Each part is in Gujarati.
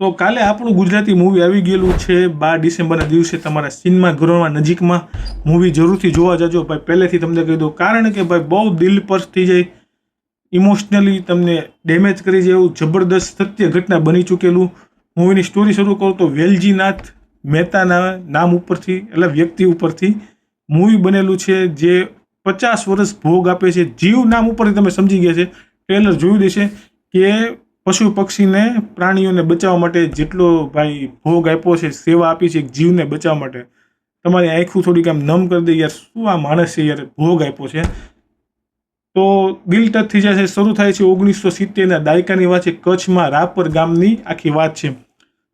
તો કાલે આપણું ગુજરાતી મૂવી આવી ગયેલું છે. બાર ડિસેમ્બરના દિવસે તમારા સિનેમા ગૃહમાં નજીકમાં મૂવી જરૂરથી જોવા જજો. ભાઈ, પહેલેથી તમને કહી દઉં, કારણ કે ભાઈ, બહુ દિલ પર થઈ જાય. ઇમોશનલી તમને ડેમેજ કરી જાય એવું જબરદસ્ત સત્ય ઘટના બની ચૂકેલું. મૂવીની સ્ટોરી શરૂ કરું તો વેલજીનાથ મહેતાના નામ ઉપરથી, એટલે વ્યક્તિ ઉપરથી મૂવી બનેલું છે જે પચાસ વર્ષ ભોગ આપે છે. જીવ નામ ઉપરથી તમે સમજી ગયા છે. ટ્રેલર જોયું દેશે કે પશુ પક્ષીને પ્રાણીઓને બચાવવા માટે જેટલો ભાઈ ભોગ આપ્યો છે, સેવા આપી છે એક જીવને બચાવવા માટે, તમારી આંખું થોડીક આમ નમ કરી દે યાર, શું આ માણસ છે યાર ભોગ આપ્યો છે? તો દિલ ટચ થઈ જશે, શરૂ થાય છે ઓગણીસો સિત્તેરના દાયકાની વાત છે, કચ્છમાં રાપર ગામની આખી વાત છે.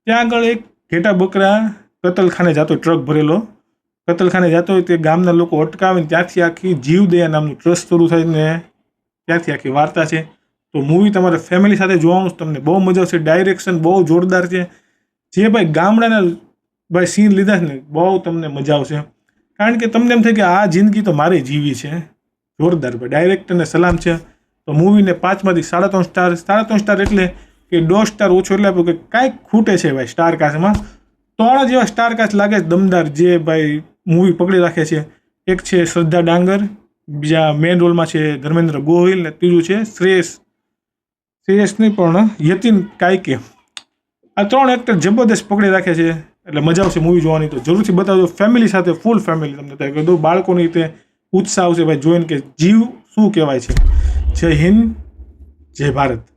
ત્યાં આગળ એક ઘેટા બકરા કતલખાને જતો, ટ્રક ભરેલો. કતલખાને જતો હોય તે ગામના લોકો અટકાવીને ત્યાંથી આખી જીવદયા નામનું ટ્રસ્ટ શરૂ થઈને ત્યાંથી આખી વાર્તા છે. તો મૂવી તમારે ફેમિલી સાથે જોવાનું તમને બહુ મજા આવશે ડાયરેક્શન બહુ જોરદાર છે. જે ભાઈ ગામડાના ભાઈ સીન લીધા છે ને, બહુ તમને મજા આવશે. કારણ કે તમને એમ થાય કે આ જિંદગી તો મારે જીવી છે. જોરદાર ભાઈ ડાયરેક્ટરને સલામ છે. તો મૂવીને પાંચમાંથી સાડા ત્રણ સ્ટાર સાડા ત્રણ સ્ટાર એટલે કે દોઢ સ્ટાર ઓછો એટલે આપ્યો કે કાંઈક ખૂટે છે ભાઈ સ્ટાર કાસ્ટમાં ત્રણ જેવા સ્ટાર કાસ્ટ લાગે છે, દમદાર જે ભાઈ મૂવી પકડી રાખે છે. એક છે શ્રદ્ધા ડાંગર, બીજા મેઇન રોલમાં છે ધર્મેન્દ્ર ગોહિલ ને ત્રીજું છે શ્રેયસ શ્રેયસ પણ યતિન કાયકે આ ત્રણ એક્ટર જબરદસ્ત પકડી રાખે છે. એટલે મજા આવશે મૂવી જોવાની તો. જરૂરથી બતાવજો. ફેમિલી સાથે ફૂલ ફેમિલી તમને થાય. દો બાળકોની રીતે ઉત્સાહ આવશે. ભાઈ, જોઈને કે જીવ શું કહેવાય છે. જય હિન્દ, જય ભારત.